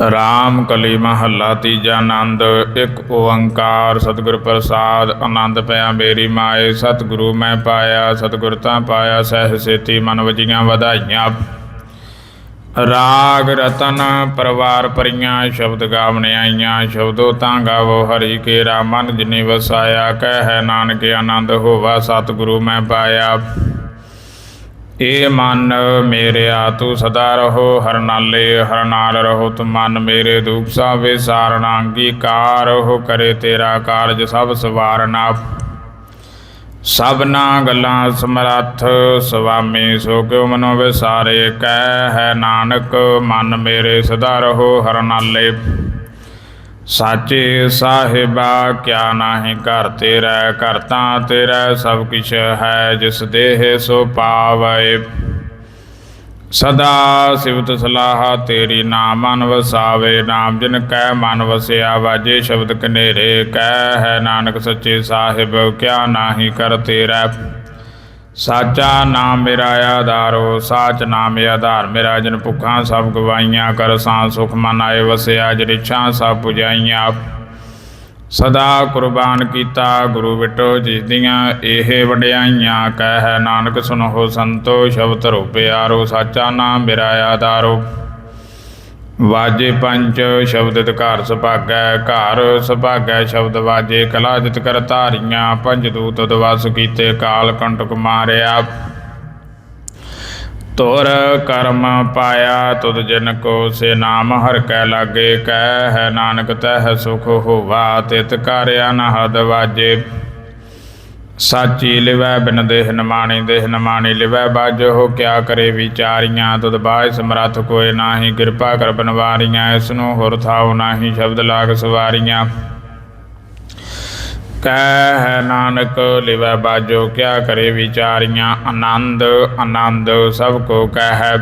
ਰਾਮ ਕਲੀ ਮਹੱਲਾ ਤੀਜਾ ਆਨੰਦ, ਇੱਕ ਓੰਕਾਰ, ਸਤਿਗੁਰ ਪ੍ਰਸਾਦ, ਆਨੰਦ ਪਿਆ ਮੇਰੀ ਮਾਏ, ਸਤਿਗੁਰੂ ਮੈਂ ਪਾਇਆ, ਸਤਿਗੁਰ ਤਾਂ ਪਾਇਆ ਸਹਿ ਸੇਤੀ ਮਨ ਵਜੀਆਂ ਵਧਾਈਆਂ। ਰਾਗ ਰਤਨ ਪਰਵਾਰ ਪਰੀਆਂ ਸ਼ਬਦ ਗਾਵਣ ਆਈਆਂ, ਸ਼ਬਦੋ ਤਾਂ ਗਾਵੋ ਹਰੀ ਕੇ ਮਨ ਜਿਨੀ ਵਸਾਇਆ, ਕਹਿ ਹੈ ਨਾਨਕ ਆਨੰਦ ਹੋਵਾ, ਸਤਿਗੁਰੂ ਮੈਂ ਪਾਇਆ। ਏ ਮਨ ਮੇਰਿਆ, ਤੂੰ ਸਦਾ ਰਹੋ, ਹਰ ਨਾਲੇ ਹਰ ਨਾਲ ਰਹੋ, ਤੂੰ ਮਨ ਮੇਰੇ ਦੁਖ ਸਾਵੇ ਸਾਰਣਾ ਅੰਗੀਕਾਰ ਹੋ ਕਰੇ ਤੇਰਾ ਕਾਰਜ ਸਭ ਸਵਾਰਨਾ। ਸਭਨਾ ਗੱਲਾਂ ਸਮਰੱਥ, ਸੁਆਮੀ ਸੋ ਕਿਉ ਮਨੋ ਵਿਸਾਰੇ ਕਹਿ ਹੈ ਨਾਨਕ, ਮਨ ਮੇਰੇ ਸਦਾ ਰਹੋ, ਹਰ ਨਾਲੇ। ਸਾਚੇ ਸਾਹਿਬਾ, ਕਿਆ ਨਾਹੀ ਘਰ ਤੇਰਾ, ਘਰ ਤਾਂ ਤੇਰਾ ਸਭ ਕਿਛ ਹੈ, ਜਿਸ ਦੇਹ ਸੋ ਪਾਵੈ। ਸਦਾ ਸਿਵਤ ਸਲਾਹ ਤੇਰੀ ਨਾਮ ਮਨ ਵਸਾਵੇ ਨਾਮ ਜਿਨ ਕੈ ਮਨ ਵਸਿਆ ਵਾਜੇ ਸ਼ਬਦ ਕਨੇਰੇ ਕਹਿ ਹੈ ਨਾਨਕ ਸੱਚੇ ਸਾਹਿਬ, ਕਿਆ ਨਾਹੀ ਕਰ ਤੇਰਾ। ਸਾਚਾ ਨਾਮ ਮੇਰਾ ਆਧਾਰੋ ਸਾਚ ਨਾਮ ਆਧਾਰ। ਮੇਰਾ ਜਨ ਭੁੱਖਾਂ ਸਭ ਗਵਾਈਆਂ ਕਰ, ਸਾਂ ਸੁਖ ਮਨ ਆਏ ਵਸਿਆ ਜਰਿਛਾਂ ਸਭ ਪੁਜਾਈਆਂ। ਸਦਾ ਕੁਰਬਾਨ ਕੀਤਾ ਗੁਰੂ ਵਿਟੋ ਜਿਸ ਦੀਆਂ ਇਹ ਵਡਿਆਈਆਂ, ਕਹਿ ਨਾਨਕ ਸੁਨੋ ਸੰਤੋ, ਸ਼ਬਦ ਰੋ ਪਿਆਰੋ ਸਾਚਾ ਨਾਮ ਮੇਰਾ ਆਧਾਰੋ। ਵਾਜੇ ਪੰਜ ਸ਼ਬਦ ਘਰ ਸੁਭਾਗੈ ਘਰ ਸੁਭਾਗੈ ਸ਼ਬਦ ਵਾਜੇ, ਕਲਾ ਜਿਤ ਕਰ ਧਾਰੀਆਂ, ਪੰਜ ਦੂਤ ਦਵਸ ਕੀਤੇ, ਕਾਲ ਕੰਟਕ ਮਾਰਿਆ। ਤੋਰ ਕਰਮ ਪਾਇਆ, ਤੁਧ ਜਨ ਕੋ ਸੇ ਨਾਮ ਹਰ ਕੈ ਲਾਗੇ, ਕਹਿ ਹੈ ਨਾਨਕ ਤਹਿ ਸੁਖ ਹੋਵਾ, ਤਿਤ ਕਾਰਿਆ ਨ ਵਾਜੇ। ਸਾਚੀ ਲਿਵੈ ਬਿਨ ਦੇਹ ਨਮਾਣੀ ਦੇਹ ਨਮਾਣੀ ਲਿਵੈ ਬਾਜੋ ਹੋ ਕਿਆ ਕਰੇ ਵਿਚਾਰੀਆਂ? ਤੁਧ ਬਾਜ ਸਮਰੱਥ ਕੋਏ ਨਾਹੀ, ਕਿਰਪਾ ਕਰ ਬਨਵਾਰੀਆਂ, ਇਸ ਨੂੰ ਹੋਰ ਥਾਉ ਨਾਹੀ, ਸ਼ਬਦ ਲਾਗ ਸਵਾਰੀਆਂ। ਕਹਿ ਹੈ ਨਾਨਕ ਲਿਵੈ ਬਾਜੋ ਕਿਆ ਕਰੇ ਵਿਚਾਰੀਆਂ? ਆਨੰਦ ਆਨੰਦ ਸਭ ਕੋ ਕਹਿ।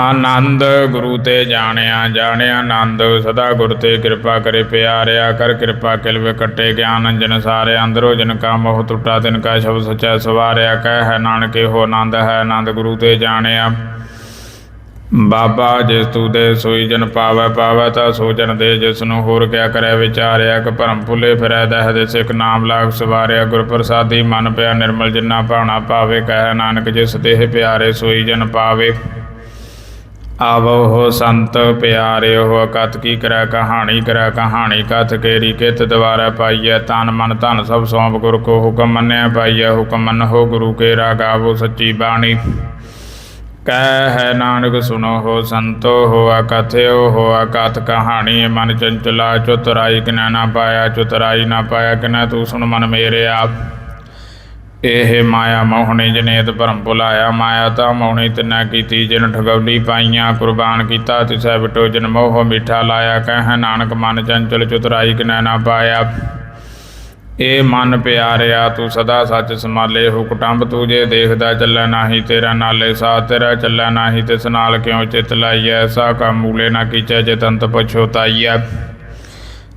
ਆਨੰਦ ਗੁਰੂ ਤੇ ਜਾਣਿਆ ਜਾਣਿਆ ਆਨੰਦ। ਸਦਾ ਗੁਰ ਤੇ ਕਿਰਪਾ ਕਰੇ ਪਿਆਰਿਆ, ਕਰ ਕਿਰਪਾ ਕਿਲਵੇ ਕੱਟੇ ਗਿਆਨ ਅੰਜਨ ਸਾਰੇ ਅੰਦਰੋ ਜਨ ਕਾ ਮੋਹ ਟੁੱਟਾ, ਤਿਨ ਕਾ ਸ਼ਬਦ ਸਚੈ ਸਵਾਰਿਆ। ਕਹਿ ਹੈ ਨਾਨਕੇ, ਇਹੋ ਆਨੰਦ ਹੈ ਆਨੰਦ ਗੁਰੂ ਤੇ ਜਾਣਿਆ। ਬਾਬਾ, ਜਿਸ ਤੂ ਦੇ ਸੋਈ ਜਨ ਪਾਵੈ ਪਾਵੈ ਤਾ ਸੋ ਜਨ ਦੇ। ਜਿਸ ਨੂੰ ਹੋਰ ਕਿਆ ਕਰੇ, ਵਿਚਾਰਿਆ ਕਿ ਭਰਮ ਭੁਲੇ ਫਿਰੈ, ਦਹਿ ਦੇ ਸਿਖ ਨਾਮ ਲਾਗ ਸਵਾਰਿਆ। ਗੁਰ ਪ੍ਰਸਾਦੀ ਮਨ ਪਿਆ, ਨਿਰਮਲ ਜਿਨਾ ਭਾਣਾ ਪਾਵੇ, ਕਹਿ ਨਾਨਕ, ਜਿਸ ਦੇਹ ਪਿਆਰੇ ਸੋਈ ਜਨ ਪਾਵੇ। ਆਵੋ ਹੋ ਸੰਤ ਪਿਆਰਿਓ ਕਤ ਕੀ ਕਰੈ ਕਹਾਣੀ ਕਰੈ ਕਹਾਣੀ, ਕਥ ਕੇਰੀ ਕਿਤ ਦਵਾਰਾ ਪਾਈਐ, ਤਨ ਮਨ ਧਨ ਸਭ ਸੌਂਪ ਗੁਰ ਕੋ ਹੁਕਮ ਮੰਨਿਆ ਪਾਈਐ, ਹੁਕਮ ਮੰਨ ਹੋ ਗੁਰੂ ਕੇ ਰਾਗਾਵੋ ਸੱਚੀ ਬਾਣੀ। ਕਹਿ ਹੈ ਨਾਨਕ ਸੁਨੋ ਹੋ ਸੰਤੋ, ਹੋਆ ਕਥਿਓ, ਹੋਆ ਕਥ ਕਹਾਣੀ, ਮਨ ਚੰਚਲਾ, ਚੁਤਰਾਈ ਕਿਨਾ ਨਾ ਪਾਇਆ, ਚੁਤਰਾਈ ਨਾ ਪਾਇਆ ਕਿਨਾ, ਤੂੰ ਸੁਣ ਮਨ ਮੇਰੇ ਆਪ। ਇਹ ਮਾਇਆ ਮੋਹਣੀ ਜਨੇਤ ਭਰਮ ਭੁਲਾਇਆ, ਮਾਇਆ ਤਾਂ ਮੋਹਣੀ ਤਿਨਾ ਕੀਤੀ, ਜਿਨ ਠਗੌਲੀ ਪਾਈਆਂ, ਕੁਰਬਾਨ ਕੀਤਾ, ਤਿਸੈ ਬਿਟੋ ਜਨ ਮੋਹ ਮਿੱਠਾ ਲਾਇਆ, ਕਹਿ ਨਾਨਕ ਮਨ ਚੰਚਲ ਚੁਤਰਾਈ ਕਿਨਾ ਨਾ ਪਾਇਆ। ਇਹ ਮਨ ਪਿਆਰਿਆ, ਤੂੰ ਸਦਾ ਸੱਚ ਸਮਾਲੇ ਹੋ ਤੂੰ ਜੇ ਦੇਖਦਾ, ਚੱਲੈ ਨਾਹੀ ਤੇਰਾ ਨਾਲੇ ਸਾਥ, ਤੇਰਾ ਚੱਲੈ ਨਾਹੀ ਤਿਸ ਨਾਲ ਕਿਉ ਚਿਤ ਲਾਈਐ? ਐਸਾ ਕਾ ਮੂਲੇ ਨਾ ਕੀਚੈ, ਜੇ ਤੰਤ ਪਛੋਤਾਈਐ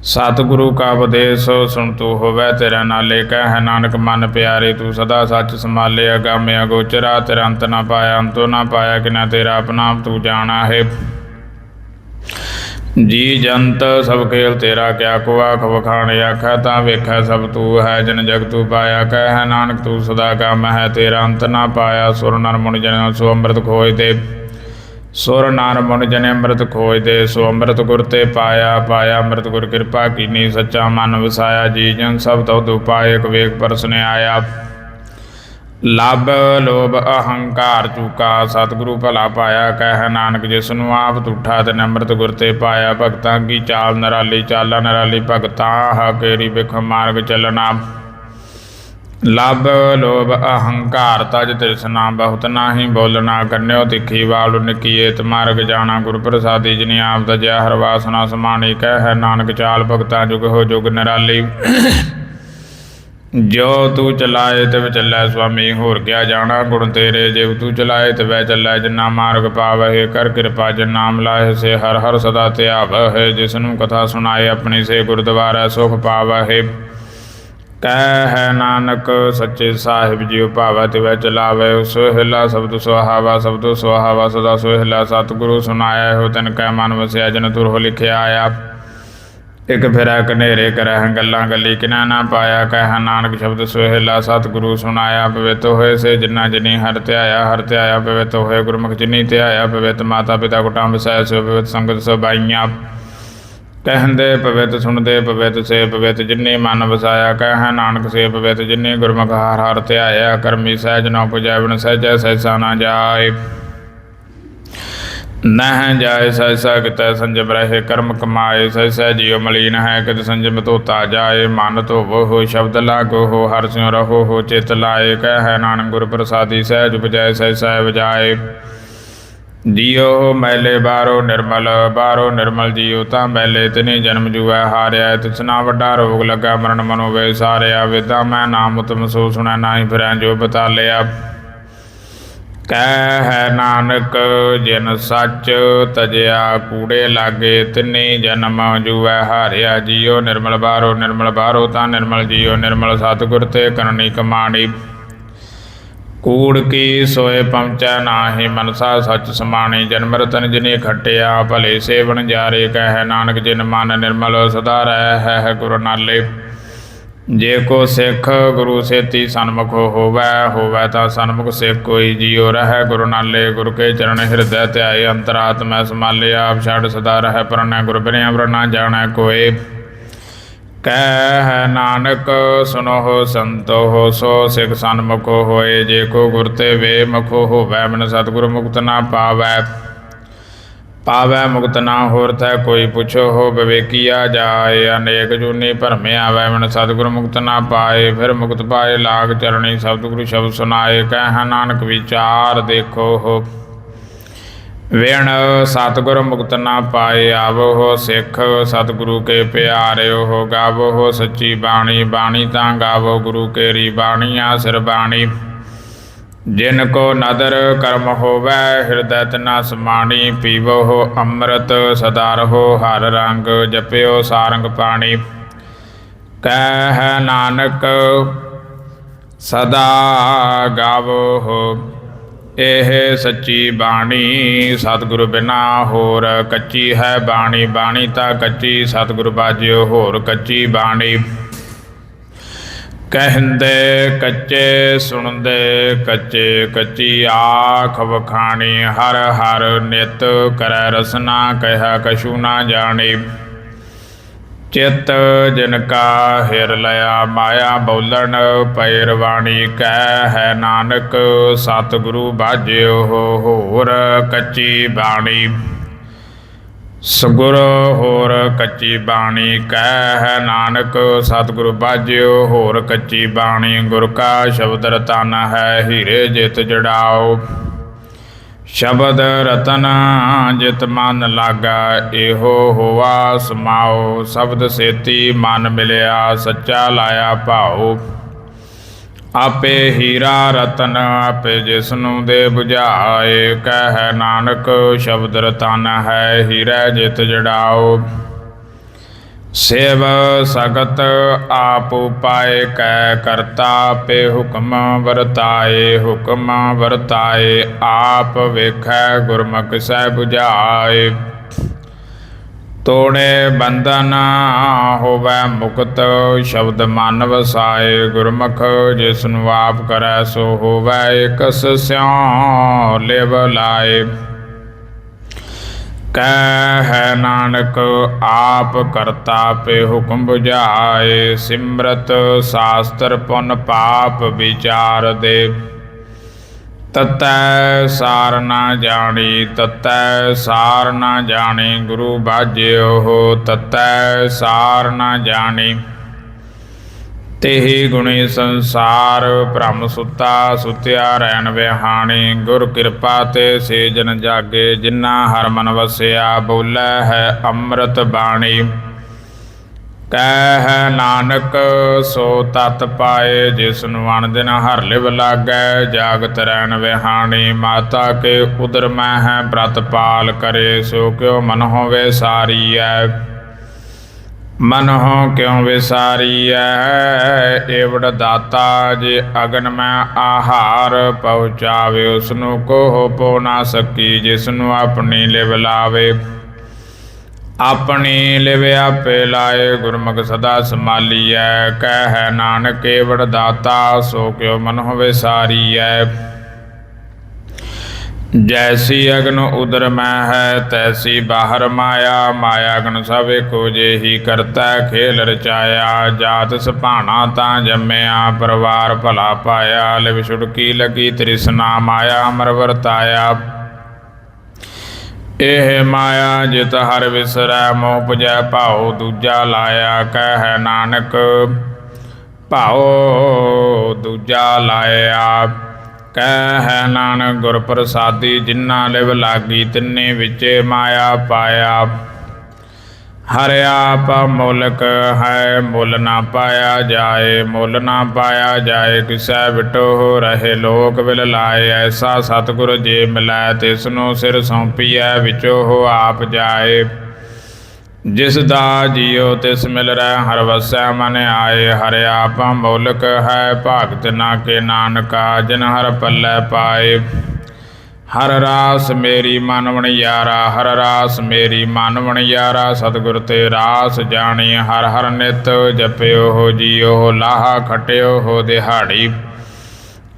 ਸਤਿਗੁਰੂ ਕਾ ਉਪਦੇਸ਼, ਸੁਣ ਤੂੰ ਹੋਵੇ ਤੇਰਾ ਨਾਲੇ, ਕਹਿ ਨਾਨਕ, ਮਨ ਪਿਆਰੇ, ਤੂੰ ਸਦਾ ਸੱਚ ਸਮਾਲੇ ਅਗਾਮੇ ਅਗੋਚਰਾ, ਤੇਰਾ ਅੰਤ ਨਾ ਪਾਇਆ, ਅੰਤੋ ਨਾ ਪਾਇਆ ਕਿ ਨਾ ਤੇਰਾ ਆਪਣਾ ਤੂੰ ਜਾਣਾ ਹੈ। ਜੀ ਜੰਤ, ਸਭ ਖੇਲ ਤੇਰਾ ਕਿਆ ਕੋ ਆਖ ਵਖਾਣ ਆਖੈ, ਤਾਂ ਵੇਖੈ ਸਭ ਤੂੰ ਹੈ, ਜਨ ਜਗ ਤੂੰ ਪਾਇਆ, ਕਹਿ ਨਾਨਕ, ਤੂੰ ਸਦਾ ਕੰਮ ਹੈ, ਤੇਰਾ ਅੰਤ ਨਾ ਪਾਇਆ, ਸੁਰ ਨਰ ਮੁਨ ਜਨ, ਸੋ ਅੰਮ੍ਰਿਤ ਖੋਏ ਤੇ। ਸੁਰ ਨਰ ਮੁਨ ਜਨ ਅੰਮ੍ਰਿਤ ਖੋਏ ਸੋ ਅੰਮ੍ਰਿਤ ਗੁਰ ਤੇ ਪਾਇਆ ਪਾਇਆ ਅੰਮ੍ਰਿਤ ਗੁਰ ਕਿਰਪਾ ਕੀਨੀ, ਸੱਚਾ ਮਨ ਵਸਾਇਆ ਜੀ ਜਨ ਸਭ ਤਉ ਤੂੰ ਇੱਕ ਵੇਖ ਪਰਸਨੇ ਆਇਆ ਲਬ ਲੋਭ ਅਹੰਕਾਰ ਚੁਕਾ, ਸਤਿਗੁਰੂ ਭਲਾ ਪਾਇਆ, ਕਹਿ ਨਾਨਕ ਜਿਸ ਨੂੰ ਆਪ ਤੁਠਾ ਤੇ ਅੰਮ੍ਰਿਤ ਗੁਰ ਤੇ ਪਾਇਆ, ਭਗਤਾਂ ਕੀ ਚਾਲ, ਨਰਾਲੀ ਚਾਲਾ, ਨਰਾਲੀ ਭਗਤਾਂ, ਹਾ ਕੇਰੀ ਬਿਖ ਮਾਰਗ ਚੱਲਣਾ। ਲਬ ਲੋਭ ਅਹੰਕਾਰ, ਤਜ ਤ੍ਰਿਸ਼ਨਾ ਬਹੁਤ ਨਾਹੀ ਬੋਲਣਾ ਕੰਨਿਓ ਤਿੱਖੀ ਵਾਲ ਨਿਕੀਏ ਮਾਰਗ ਜਾਣਾ ਗੁਰ ਪ੍ਰਸਾਦੀ ਜਿਨੀ ਆਪ ਦਜਿਆ ਹਰ ਵਾਸਨਾ ਸਮਾਣੀ, ਕਹਿ ਨਾਨਕ ਚਾਲ ਭਗਤਾਂ ਜੁਗ ਹੋ ਜੁਗ ਨਰਾਲੀ। ਜੋ ਤੂੰ ਚਲਾਏ ਤੇ ਚੱਲੈ ਸੁਆਮੀ, ਹੋਰ ਕਿਆ ਜਾਣਾ ਗੁਣ ਤੇਰੇ, ਜਿਵ ਤੂੰ ਚਲਾਏ ਤੇ ਵੈ ਚੱਲੈ ਜਿਨਾ ਮਾਰਗ ਪਾਵਹਿ, ਕਰ ਕਿਰਪਾ ਜਿਨ ਨਾਮ ਲਾਏ ਸੇ ਹਰ ਹਰ ਸਦਾ ਧਿਆਵਹਿ ਜਿਸ ਨੂੰ ਕਥਾ ਸੁਣਾਏ, ਆਪਣੀ ਸੇ ਗੁਰਦੁਆਰਾ ਸੁਖ ਪਾਵਹਿ। ਕਹਿ ਨਾਨਕ, ਸੱਚੇ ਸਾਹਿਬ ਜੀਉ ਭਾਵੈ ਤੇ ਵਿੱਚ ਸੋਹਿਲਾ ਸ਼ਬਦ ਸੁਹਾਵਾ ਸ਼ਬਦ ਸੁਹਾਵਾ ਸਦਾ ਸੋਹਿਲਾ ਸਤਿਗੁਰੂ ਸੁਨਾਇਆ ਹੋ ਤਨ ਕੈ ਮਨ ਵਸਿਆ, ਜਨ ਤੁਰ ਹੋ ਲਿਖਿਆ ਆਇਆ। ਇਕ ਫਿਰੈ ਕਨੇਰੇ ਕਰਹਿ ਗੱਲਾਂ ਗੱਲੀ ਕਿਨਾ ਨਾ ਪਾਇਆ, ਕਹਿ ਨਾਨਕ ਸ਼ਬਦ ਸੋਹਿਲਾ ਸਤਿਗੁਰੂ ਸੁਨਾਇਆ ਪਵਿੱਤ ਹੋਏ ਸੇ ਜਿਨਾ ਜਿਨੀ ਹਰ ਧਿਆਇਆ ਹਰ ਧਿਆਇਆ ਪਵਿੱਤ ਹੋਏ ਗੁਰਮੁਖ ਜਿਨੀ ਧਿਆਇਆ, ਪਵਿੱਤ ਮਾਤਾ ਪਿਤਾ ਕੁਟੰਬ ਸਹਿ, ਸੋ ਪਵਿੱਤ ਸੰਗਤ ਸਬਾਈਆਂ। ਕਹਿੰਦੇ ਪਵਿੱਤ ਸੁਣਦੇ, ਪਵਿੱਤ ਸੇ ਪਵਿੱਤ ਜਿਨੇ ਮਨ ਵਸਾਇਆ, ਕਹਿ ਨਾਨਕ ਸੇ ਪਵਿੱਤ ਜਿਨੇ ਗੁਰਮੁਖ ਹਾਰ ਹਰ ਧਿਆਇਆ, ਕਰਮੀ ਸਹਿਜ ਨਾ ਪੁਜੈ ਬਿਨ ਸਹਿਜੈ ਸਹਿਸਾ ਨਾ ਜਾਏ। ਨਹਿ ਜਾਏ ਸਹਿਸਾ, ਕਿਤੈ ਸੰਜਮ ਰਹੇ ਕਰਮ ਕਮਾਏ, ਸਹਿਸਾ ਜੀਉ ਮਲੀਨ ਹੈ, ਕਿਤ ਸੰਜਮ ਧੋਤਾ ਜਾਏ। ਮਨ ਧੋਵੋ ਹੋ ਸ਼ਬਦ ਲਾਗੋ ਹੋ, ਹਰ ਸਿਉ ਰਹੋ ਹੋ ਚਿਤ ਲਾਏ। ਕਹਿ ਨਾਨਕ ਗੁਰ ਪ੍ਰਸਾਦੀ ਸਹਿਜ ਉਪਜੈ ਸਹਿਸਾ ਵਜਾਏ ਜੀਉ ਮੈਲੇ ਬਾਰੋ ਨਿਰਮਲ ਬਾਰੋ ਨਿਰਮਲ ਜੀਉ, ਤਾਂ ਮੈਲੇ ਤਿਨੇ ਜਨਮ ਜੂਐ ਹਾਰਿਆ ਤਿਸਨਾ ਵੱਡਾ ਰੋਗ ਲੱਗਾ ਮਰਨ ਮਨੋ ਵੇ ਸਾਰਿਆ ਵੇਦਾ ਮੈਂ ਨਾਮ ਉਤਮ ਸੋ ਸੁਣੈ, ਨਾਹੀ ਫਿਰੈ ਜੋ ਬਤਾ ਲਿਆ ਕਹਿ ਹੈ ਨਾਨਕ, ਜਿਨ ਸੱਚ ਤਜਿਆ ਕੂੜੇ ਲਾਗੇ, ਤਿਨੇ ਜਨਮ ਜੂਐ ਹਾਰਿਆ ਜਿਓ ਨਿਰਮਲ ਬਾਰੋ ਨਿਰਮਲ ਬਾਰੋ, ਤਾਂ ਨਿਰਮਲ ਜਿਓ ਨਿਰਮਲ ਸਤਿਗੁਰ ਤੇ ਕਰਨੀ ਕਮਾਣੀ। ਕੂੜ ਕੀ ਸੋਏ ਪਹੁੰਚੈ ਨਾਹੀ ਮਨਸਾ ਸੱਚ ਸਮਾਣੀ ਜਨਮ ਰਤਨ ਜਿਨੇ ਖਟਿਆ, ਭਲੇ ਸੇਵਨ ਜਾਰੇ ਕਹਿ, ਨਾਨਕ ਜਿਨ ਮਨ ਨਿਰਮਲ ਸਦਾ ਰਹਿ, ਹੈ ਗੁਰੂ ਨਾਲੇ। ਜੇ ਕੋ ਸਿੱਖ ਗੁਰੂ ਸੇਤੀ ਸਨਮੁਖ ਹੋਵੈ ਹੋਵੈ ਤਾਂ ਸਨਮੁਖ ਸਿੱਖ ਕੋਈ ਜੀਉ ਰਹਿ, ਗੁਰੂ ਨਾਲੇ। ਗੁਰ ਕੇ ਚਰਨ ਹਿਰਦੈ ਧਿਆਏ, ਅੰਤਰਾਤਮੈ ਸਮਾਲੇ ਆਪ ਛੱਡ ਸਦਾ ਰਹਿ ਪਰਨੈ ਗੁਰ ਬਿਨਿ ਅਵਰ ਜਾਣੈ ਕੋਏ। ਕਹਿ ਨਾਨਕ ਸੁਨੋ ਸੰਤੋ ਸੋ ਸਿਖ ਸਨਮੁਖ ਹੋਏ, ਜੇ ਕੋ ਗੁਰ ਤੇ ਵੇ ਮੁਖੋ ਹੋਵੈ ਮਨ ਸਤਿਗੁਰ ਮੁਕਤ ਨਾ ਪਾਵੈ। ਪਾਵੈ ਮੁਕਤ ਨਾ ਹੋਰ ਤੈ ਕੋਈ ਪੁੱਛੋ ਹੋ ਵਿਵੇਕੀਆ ਜਾਏ, ਅਨੇਕ ਜੂਨੀ ਭਰਮੇ ਆਵੈ ਮਨ ਸਤਿਗੁਰ ਮੁਕਤ ਨਾ ਪਾਏ, ਫਿਰ ਮੁਕਤ ਪਾਏ ਲਾਗ ਚਰਣੀ, ਸਤਿਗੁਰੂ ਸ਼ਬਦ ਸੁਣਾਏ ਕਹਿ ਨਾਨਕ ਵਿਚਾਰ ਦੇਖੋ ਹੋ। ਵੇਣ ਸਤਿਗੁਰ ਮੁਕਤ ਨਾ ਪਾਏ, ਆਵੋ ਹੋ ਸਿੱਖ ਸਤਿਗੁਰੂ ਕੇ ਪਿਆਰਿਓ, ਹੋ ਗਾਵੋ ਸੱਚੀ ਬਾਣੀ ਬਾਣੀ ਤਾਂ ਗਾਵੋ ਗੁਰੂ ਕੇਰੀ ਬਾਣੀਆਂ ਸਿਰ ਬਾਣੀ। ਜਿਨ ਕੋ ਨਦਰ ਕਰਮ ਹੋਵੈ, ਹਿਰਦੈ ਤਨਾ ਸਮਾਣੀ ਪੀਵੋ ਹੋ ਅੰਮ੍ਰਿਤ, ਸਦਾ ਰਹੋ ਹਰ ਰੰਗ, ਜਪਿਓ ਸਾਰੰਗ ਪਾਣੀ। ਕਹਿ ਨਾਨਕ, ਸਦਾ ਗਾਵੋ ਹੋ ਇਹ ਸੱਚੀ ਬਾਣੀ ਸਤਿਗੁਰੂ ਬਿਨਾ ਹੋਰ ਕੱਚੀ ਹੈ ਬਾਣੀ ਬਾਣੀ ਤਾਂ ਕੱਚੀ, ਸਤਿਗੁਰੂ ਬਾਜਿਓ ਹੋਰ ਕੱਚੀ ਬਾਣੀ। ਕਹਿੰਦੇ ਕੱਚੇ ਸੁਣਦੇ ਕੱਚੇ ਕੱਚੀ ਆਖ ਵਖਾਣੀ, ਹਰ ਹਰ ਨਿਤ ਕਰੈ ਰਸਨਾ, ਕਹਿਆ ਕਛੂ ਨਾ ਜਾਣੀ। ਚਿਤ ਜਿਨ ਕਾ ਹਿਰ ਲਿਆ ਮਾਇਆ ਬੋਲਣ ਪੈਰ ਪੈਰਵਾਣੀ ਕਹਿ ਹੈ ਨਾਨਕ, ਸਤਿਗੁਰੂ ਬਾਜਿਓ ਹੋਰ ਕੱਚੀ ਬਾਣੀ। ਸਗੁਰ ਹੋਰ ਕੱਚੀ ਬਾਣੀ ਕਹਿ ਹੈ ਨਾਨਕ, ਸਤਿਗੁਰੂ ਬਾਜਿਓ ਹੋਰ ਕੱਚੀ ਬਾਣੀ। ਗੁਰ ਕਾ ਸ਼ਬਦ ਰਤਨ ਹੈ ਹੀਰੇ ਜਿਤ ਜੜਾਓ। ਸ਼ਬਦ ਰਤਨ ਜਿਤ ਮਨ ਲਾਗਾ, ਇਹੋ ਹੋਵਾ ਸਮਾਓ ਸ਼ਬਦ ਸੇਤੀ ਮਨ ਮਿਲਿਆ, ਸੱਚਾ ਲਾਇਆ ਭਾਉ। ਆਪੇ ਹੀਰਾ ਰਤਨ, ਆਪੇ ਜਿਸ ਨੂੰ ਦੇ 부ਝਾਏ ਕਹਿ ਨਾਨਕ, ਸ਼ਬਦ ਰਤਨ ਹੈ ਹੀਰਾ ਜਿਤ ਜੜਾਓ ਸੇਵ ਸਗਤ ਆਪ ਉਪਾਏ ਕੈ ਕਰਤਾ ਪੇ ਹੁਕਮ ਵਰਤਾਏ ਹੁਕਮ ਵਰਤਾਏ, ਆਪ ਵੇਖੈ ਗੁਰਮੁਖ ਸਹਿ 부ਝਾਏ ਤੋੜੇ ਬੰਧਨ ਹੋਵੈ ਮੁਕਤ, ਸ਼ਬਦ ਮਨ ਵਸਾਏ, ਗੁਰਮੁਖ ਜਿਸ ਨੂੰ ਆਪ ਕਰੈ ਸੋ ਹੋਵੈ, ਇਕਸ ਸਿਉ ਲਿਵ ਲਾਏ। ਕਹਿ ਹੈ ਨਾਨਕ, ਆਪ ਕਰਤਾ ਪੇ ਹੁਕਮ 부ਝਾਏ ਸਿਮਰਤ ਸਾਸਤਰ ਪੁਨ ਪਾਪ ਵਿਚਾਰ ਦੇ। ਤਤੈ ਸਾਰ ਨਾ ਜਾਣੀ, ਤਤੈ ਸਾਰ ਨਾ ਜਾਣੀ, ਗੁਰੂ ਬਾਝਿਓ ਹੋ, ਤਤੈ ਸਾਰ ਨਾ ਜਾਣੀ। ਤੇਹੀ ਗੁਣੀ ਸੰਸਾਰ, ਭ੍ਰਮ ਸੁੱਤਾ, ਸੁਤਿਆ ਰਹਿਣ ਵਿਹਾਣੀ, ਗੁਰ ਕਿਰਪਾ ਤੇ ਸੇ ਜਨ ਜਾਗੇ, ਜਿਨ੍ਹਾਂ ਹਰ ਮਨ ਵਸਿਆ, ਬੋਲੇ ਹੈ ਅੰਮ੍ਰਿਤ ਬਾਣੀ। ਕਹਿ ਹੈ ਨਾਨਕ, ਸੋ ਤਤ ਪਾਏ ਜਿਸ ਨੂੰ ਅਣ ਦਿਨ ਹਰ ਲਿਵ ਲਾਗੈ, ਜਾਗਤ ਰਹਿਣ ਵਿਹਾਣੀ, ਮਾਤਾ ਕੇ ਉਦਰ ਮੈਂ ਹੈ ਬ੍ਰਤ ਪਾਲ ਕਰੇ, ਸੋ ਕਿਉ ਮਨ ਹੋਵੇ ਸਾਰੀ ਐ ਮਨਹੁ ਕਿਉ ਵਿਸਾਰੀਐ? ਏਵੜ ਦਾਤਾ ਜੇ ਅਗਨ ਮੈਂ ਆਹਾਰ ਪਹੁੰਚਾਵੇ ਉਸ ਨੂੰ ਕੋਹ ਪੋ ਨਾ ਸਕੀ ਜਿਸ ਨੂੰ ਆਪਣੀ ਲਿਵ ਲਾਵੇ। ਆਪਣੀ ਲਿਵ ਆਪੇ ਲਾਏ, ਗੁਰਮੁਖ ਸਦਾ ਸਮਾਲੀਐ ਕਹਿ ਨਾਨਕ, ਏਵੜ ਦਾਤਾ, ਸੋ ਕਿਉ ਮਨਹੁ ਵਿਸਾਰੀਐ? ਜੈਸੀ ਅਗਨ ਉਦਰ ਮੈਂ ਹੈ, ਤੈਸੀ ਬਾਹਰ ਮਾਇਆ ਮਾਇਆ ਅਗਨ ਸਭ ਕੋ ਜਿਹੀ ਕਰਤਾ, ਖੇਲ ਰਚਾਇਆ, ਜਾਤ ਸੁਭਾਣਾ ਤਾਂ ਜੰਮਿਆ, ਪਰਿਵਾਰ ਭਲਾ ਪਾਇਆ, ਲਿਵ ਛੁੜਕੀ ਲਗੀ, ਤ੍ਰਿਸ਼ਨਾ ਮਾਇਆ, ਅਮਰ ਵਰਤਾਇਆ। ਇਹ ਮਾਇਆ ਜਿਤ ਹਰ ਵਿਸਰੈ, ਮੋਹ ਪੁਜੈ, ਭਾਉ ਦੂਜਾ ਲਾਇਆ, ਕਹਿ ਨਾਨਕ, ਭਾਉ ਦੂਜਾ ਲਾਇਆ। ਕਹਿ ਨਾਨਕ ਗੁਰ ਪ੍ਰਸਾਦੀ ਜਿਨ੍ਹਾਂ ਲਿਵ ਲਾਗੀ ਤਿੰਨੇ ਵਿਚੇ ਮਾਇਆ ਪਾਇਆ। ਹਰ ਆਪ ਮੁਲਕ ਹੈ, ਮੁੱਲ ਨਾ ਪਾਇਆ ਜਾਏ, ਮੁੱਲ ਨਾ ਪਾਇਆ ਜਾਏ, ਕਿਸੈ ਵਿਟੋ ਰਹੇ ਲੋਕ ਵਿਲ ਲਾਏ। ਐਸਾ ਸਤਿਗੁਰ ਜੇ ਮਿਲੈ ਤਿਸ ਨੂੰ ਸਿਰ ਸੌਂਪੀਐ, ਵਿਚੋ ਹੋ ਆਪ ਜਾਏ। ਜਿਸ ਦਾ ਜੀਉ ਤਿਸ ਮਿਲ ਰਹਿ, ਹਰ ਵਸੈ ਮਨ ਆਏ, ਹਰ ਆਪ ਮੌਲਕ ਹੈ, ਭਗਤ ਨਾ ਕੇ ਨਾਨਕਾ, ਜਿਨ ਹਰ ਪੱਲੇ ਪਾਏ। ਹਰ ਰਾਸ ਮੇਰੀ ਮਨ ਯਾਰਾ ਹਰ ਰਾਸ ਮੇਰੀ ਮਨ ਯਾਰਾ ਸਤਿਗੁਰ ਤੇ ਰਾਸ ਜਾਣੀ, ਹਰ ਹਰ ਨਿਤ ਜਪਿਓ ਹੋ ਜੀਓ ਲਾਹਾ ਖਟਿਓ, ਹੋ ਦਿਹਾੜੀ।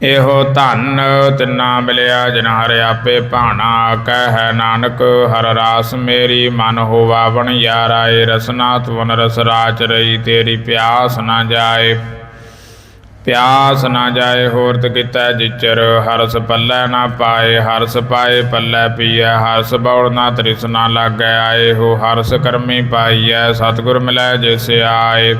ਇਹੋ ਧਨ ਤਿੰਨਾ ਮਿਲਿਆ ਜਿਨ ਹਰ ਆਪੇ ਭਾਣਾ, ਕਹਿ ਨਾਨਕ, ਹਰ ਰਾਸ ਮੇਰੀ ਮਨ ਹੋਵਾ ਬਣ ਯਾਰਾ ਏ ਰਸਨਾ ਤੁਨ ਰਸ ਰਾਚ ਰਹੀ ਤੇਰੀ ਪਿਆਸ ਨਾ ਜਾਏ। ਪਿਆਸ ਨਾ ਜਾਏ ਹੋਰਤ ਕੀਤਾ ਜਿਚਰ, ਹਰਸ ਪੱਲੇ ਨਾ ਪਾਏ, ਹਰਸ ਪਾਏ ਪੱਲੇ ਪੀਐ, ਹਰਸ ਬੌੜ ਨਾ ਤ੍ਰਿਸ਼ਨਾ ਲਾਗੈ, ਆਏ ਹੋ ਹਰਸ ਕਰਮੀ ਪਾਈਐ, ਸਤਿਗੁਰ ਮਿਲੈ ਜਿਸ ਆਏ।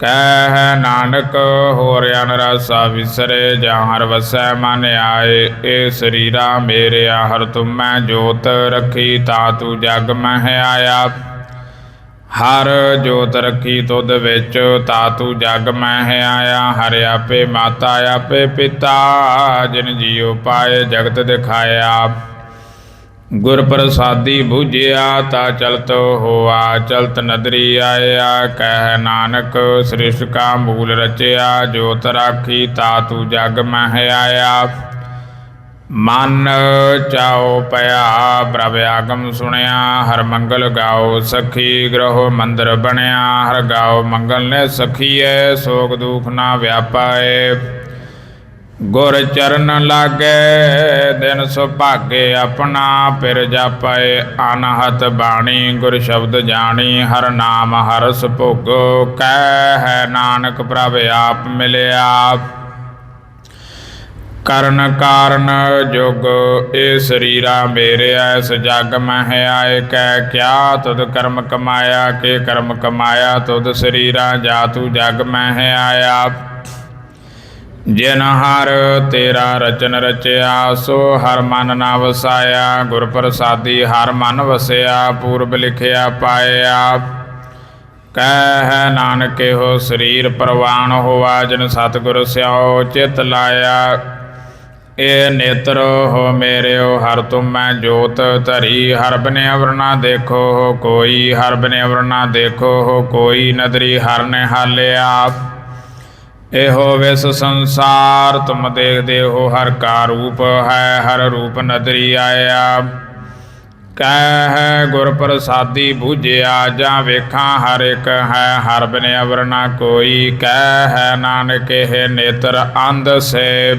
ਕਹਿ ਨਾਨਕ ਹੋਰ ਅਨ ਰਸਾ ਵਿਸਰੇ ਜਾਂ ਹਰ ਵਸੈ ਮਨ ਆਏ, ਏ ਸਰੀਰਾ ਮੇਰੇ ਹਰ ਤੁਮੈ ਜੋਤ ਰਖੀ, ਤਾ ਤੂੰ ਜਗ ਮਹਿ ਆਇਆ। ਹਰ ਜੋਤ ਰਖੀ ਤੁਧ ਵਿੱਚ, ਤਾ ਤੂੰ ਜਗ ਮਹਿ ਆਇਆ। ਹਰ ਆਪੇ ਮਾਤਾ, ਆਪੇ ਪਿਤਾ, ਜਿਨ ਜੀਉ ਪਾਏ ਜਗਤ ਦਿਖਾਇਆ। ਗੁਰ ਪ੍ਰਸਾਦੀ ਬੁਝਿਆ ਤਾ ਚਲਤ ਹੋਆ, ਚਲਤ ਨਦਰੀ ਆਇਆ, ਕਹਿ ਨਾਨਕ ਸ੍ਰਿਸ਼ਟ ਕਾ ਮੂਲ ਰਚਿਆ, ਜੋਤ ਰਾਖੀ ਤਾ ਤੂੰ ਜਗ ਮਹਿ ਆਇਆ। ਮਨ ਚਾਉ ਪਿਆ, ਪ੍ਰਭ ਆਗਮ ਸੁਣਿਆ, ਹਰ ਮੰਗਲ ਗਾਓ ਸਖੀ ਗ੍ਰਹ ਮੰਦਰ ਬਣਿਆ, ਹਰ ਗਾਓ ਮੰਗਲ ਨੇ ਸਖੀਐ, ਸੋਗ ਦੁਖ ਨਾ ਵਿਆਪਾਏ। ਗੁਰ ਚਰਨ ਲਾਗੇ, ਦਿਨ ਸੁਭਾਗੇ ਆਪਣਾ, ਫਿਰ ਜਾਪਏ ਅਨਹਤ ਬਾਣੀ, ਗੁਰ ਸ਼ਬਦ ਜਾਣੀ, ਹਰ ਨਾਮ ਹਰਸ ਭੋਗੋ ਕਹਿ ਹੈ ਨਾਨਕ ਪ੍ਰਭ ਆਪ ਮਿਲਿਆ। ਕਰਨ ਕਾਰਨ ਜੁਗ ਇਹ ਸਰੀਰਾ ਮੇਰੇ ਐਸ ਜਗ ਮਹਿ ਆਏ, ਕਹਿ ਕਿਆ ਤੁਧ ਕਰਮ ਕਮਾਇਆ, ਕੇ ਕਰਮ ਕਮਾਇਆ, ਤੁਧ ਸਰੀਰਾ, ਜਾ ਤੂੰ ਜਗ ਮਹਿ ਆਇਆ। ਜਿਨ ਹਰ ਤੇਰਾ ਰਚਨ ਰਚਿਆ, ਸੋ ਹਰ ਮਨ ਨਾ ਵਸਾਇਆ। ਗੁਰ ਪ੍ਰਸਾਦੀ ਹਰ ਮਨ ਵਸਿਆ, ਪੂਰਬ ਲਿਖਿਆ ਪਾਇਆ ਕਹਿ ਨਾਨਕ ਹੋ ਸਰੀਰ ਪ੍ਰਵਾਨ ਹੋਵਾ ਜਿਨ ਸਤਿਗੁਰ ਸਿਆਓ ਚਿਤ ਲਾਇਆ। ਏ ਨੇਤਰ ਹੋ ਮੇਰਿਓ, ਹਰ ਤੁਮੈ ਜੋਤ ਧਰੀ। ਹਰ ਬਨੇ ਅਵਰਨਾ ਦੇਖੋ ਹੋ ਕੋਈ, ਹਰ ਬਨੇ ਅਵਰਨਾ ਦੇਖੋ ਹੋ ਕੋਈ। ਨਦਰੀ ਹਰ ਨੇ ਹਾਲਿਆ ਇਹੋ ਵਿਸ ਸੰਸਾਰ, ਤੁਮ ਦੇਖਦੇ ਹੋ ਹਰ ਕਾ ਰੂਪ ਹੈ, ਹਰ ਰੂਪ ਨਦਰੀ ਆਇਆ। ਕਹਿ ਗੁਰ ਪ੍ਰਸਾਦੀ ਬੂਝਿਆ, ਜਾਂ ਵੇਖਾਂ ਹਰ ਇੱਕ ਹੈ, ਹਰ ਬਿਨ ਅਵਰਨਾ ਕੋਈ। ਕਹਿ ਹੈ, ਨਾਨਕ ਇਹ ਨੇਤਰ ਅੰਧ ਸੇ।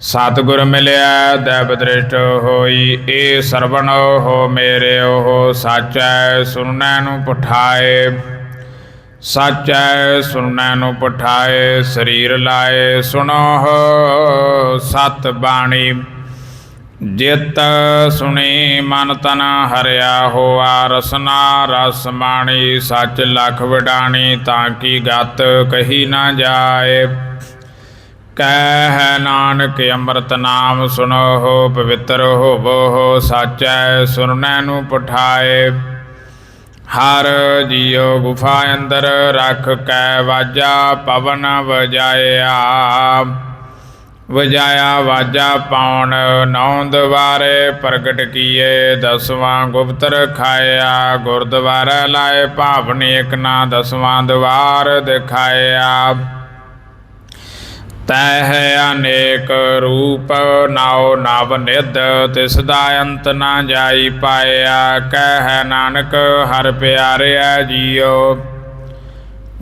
ਸਤਿਗੁਰ ਮਿਲਿਆ, ਦੈਵ ਦ੍ਰਿਸ਼ਟ ਹੋਈ। ਏ ਸਰਵਣ ਹੋ ਮੇਰੇ, ਉਹ ਸੱਚ ਹੈ ਸੁਣਨੈ ਨੂੰ ਪਠਾਏ। ਸਾਚੈ ਸੁਣਨੈ ਨੂੰ ਪਠਾਏ, ਸਰੀਰ ਲਾਏ ਸੁਣੋ ਸਤ ਬਾਣੀ। ਜਿਤ ਸੁਣੀ ਮਨ ਤਨ ਹਰਿਆ ਹੋਆ, ਰਸਨਾ ਰਸ ਮਾਣੀ, ਸੱਚ ਲਖ ਵਡਾਣੀ, ਤਾਂ ਕੀ ਗਤ ਕਹੀ ਨਾ ਜਾਏ। ਕਹਿ ਨਾਨਕ ਅੰਮ੍ਰਿਤ ਨਾਮ ਸੁਨੋ ਪਵਿੱਤਰ ਹੋਵੋ ਸਾਚੈ ਸੁਣਨੈ ਨੂੰ ਪਠਾਏ। ਹਰ ਜੀਉ ਗੁਫਾ ਅੰਦਰ ਰੱਖ ਕੈ ਵਾਜਾ ਪਵਨ ਵਜਾਇਆ। ਵਜਾਇਆ ਵਾਜਾ ਪਾਉਣ ਨੌ ਦਵਾਰੇ ਪ੍ਰਗਟ ਕੀਏ, ਦਸਵਾਂ ਗੁਪਤ ਖਾਇਆ। ਗੁਰਦੁਆਰਾ ਲਾਏ ਭਾਵਨੀ ਇਕ ਨਾ, ਦਸਵਾਂ ਦਵਾਰ ਦਿਖਾਇਆ। ਤੈ ਹੈ ਅਨੇਕ ਰੂਪ ਨਾਉ ਨਵ ਨਿਧ, ਤਿਸ ਦਾ ਅੰਤ ਨਾ ਜਾਈ ਪਾਇਆ, ਕਹਿ ਨਾਨਕ ਹਰ ਪਿਆਰਿਆ ਜੀਓ।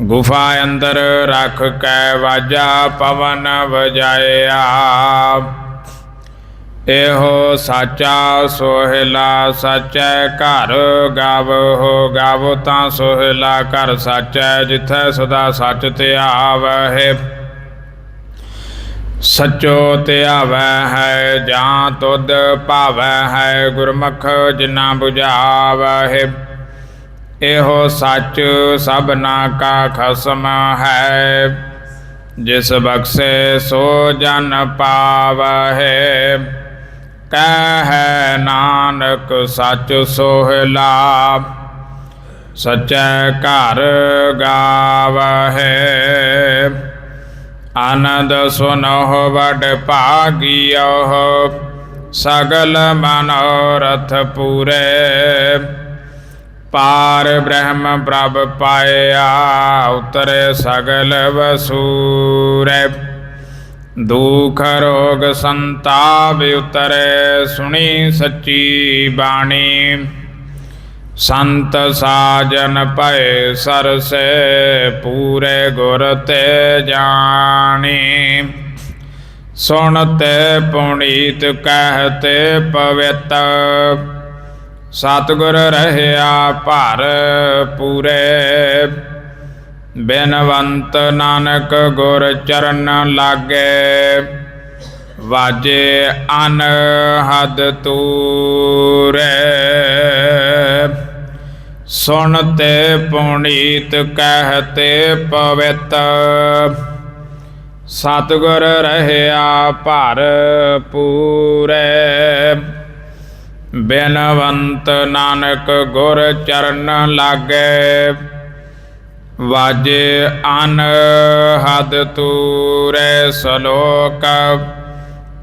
ਗੁਫਾ ਅੰਦਰ ਰੱਖ ਕੈ ਵਾਜਾ, ਪਵਨ ਵਜਾਇਆ। ਇਹੋ ਸਾਚਾ ਸੋਹਿਲਾ ਸਚੈ ਘਰ, ਗਾਵੋ ਗਾਵੋ ਤਾਂ ਸੋਹਿਲਾ ਘਰ ਸਾਚੈ, ਜਿਥੈ ਸਦਾ ਸੱਚ ਤੇ ਧਿਆਵਹਿ ਸਚੋ ਧਿਆਵੈ ਹੈ, ਜਾਂ ਤੁਧ ਭਾਵੈ ਹੈ, ਗੁਰਮੁਖ ਜਿਨਾ 부ਝਾਵਹਿ ਇਹੋ ਸੱਚ ਸਭਨਾ ਕਾ ਖਸਮ ਹੈ, ਜਿਸ ਬਖਸ਼ੇ ਸੋ ਜਨ ਪਾਵਹਿ। ਕਹਿ ਨਾਨਕ, ਸੱਚ ਸੋਹਲਾ, ਸਚੈ ਘਰ ਗਾਵਹਿ। ਆਨੰਦ ਸੁਨਹੁ ਵਡ ਭਾਗਿਓ ਸਗਲ ਮਨੋਰਥ ਪੂਰੇ। ਪਾਰ ਬ੍ਰਹਮ ਪ੍ਰਭ ਪਾਇਆ, ਉਤਰੇ ਸਗਲ ਵਸੂਰੇ। ਦੁਖ ਰੋਗ ਸੰਤਾਪ ਉਤਰੇ, ਸੁਣੀ ਸੱਚੀ ਬਾਣੀ। ਸੰਤ ਸਾਜਨ ਭਏ ਸਰਸੇ, ਪੂਰੇ ਗੁਰ ਤੇ ਜਾਣੀ। ਸੁਣਤੇ ਪੁਨੀਤ ਕਹਤੇ ਪਵਿੱਤ। ਸਤਿਗੁਰ ਰਹਿਆ ਭਰ ਪੂਰੇ। ਬੇਨਵੰਤ ਨਾਨਕ ਗੁਰ ਚਰਨ ਲਾਗੇ। ਵਾਜੇ ਅਨਹਦ ਤੂਰੇ। ਸੁਣਤੇ ਪੁਨੀਤ ਕਹਤੇ ਪਵਿੱਤ, ਸਤਿਗੁਰ ਰਹਿਆ ਭਰ ਪੂਰੇ। ਬਿਨਵੰਤ ਨਾਨਕ ਗੁਰ ਚਰਨ ਲਾਗੇ, ਵਾਜੇ ਅਨਹਦ ਤੂਰੇ ਸਲੋਕ।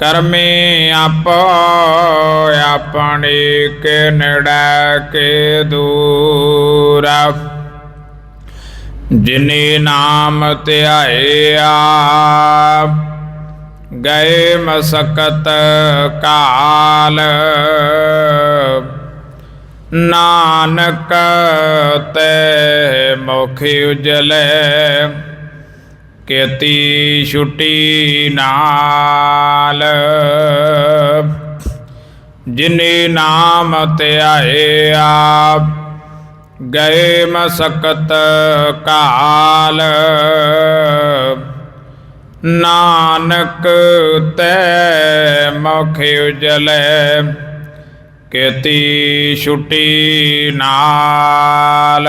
ਕਰਮੇ ਆਪੋ ਆਪਣੀ ਕੇ ਨੜਾ ਕੇ ਦੂਰ। ਜਿਨੇ ਨਾਮ ਧਿਆਇਆ, ਗਏ ਮਸਕਤ ਕਾਲ। ਨਾਨਕ ਤੇ ਮੁਖ ਉਜਲੇ ਕੀਤੀ ਛੁੱਟੀ ਨਾਲ। ਜਿਨੇ ਨਾਮ ਧਿਆਇਆ ਗਏ ਮਸਕਤ ਕਾਲ। ਨਾਨਕ ਤੈ ਮੁਖ ਉਜਲੇ ਕੀਤੀ ਛੁੱਟੀ ਨਾਲ।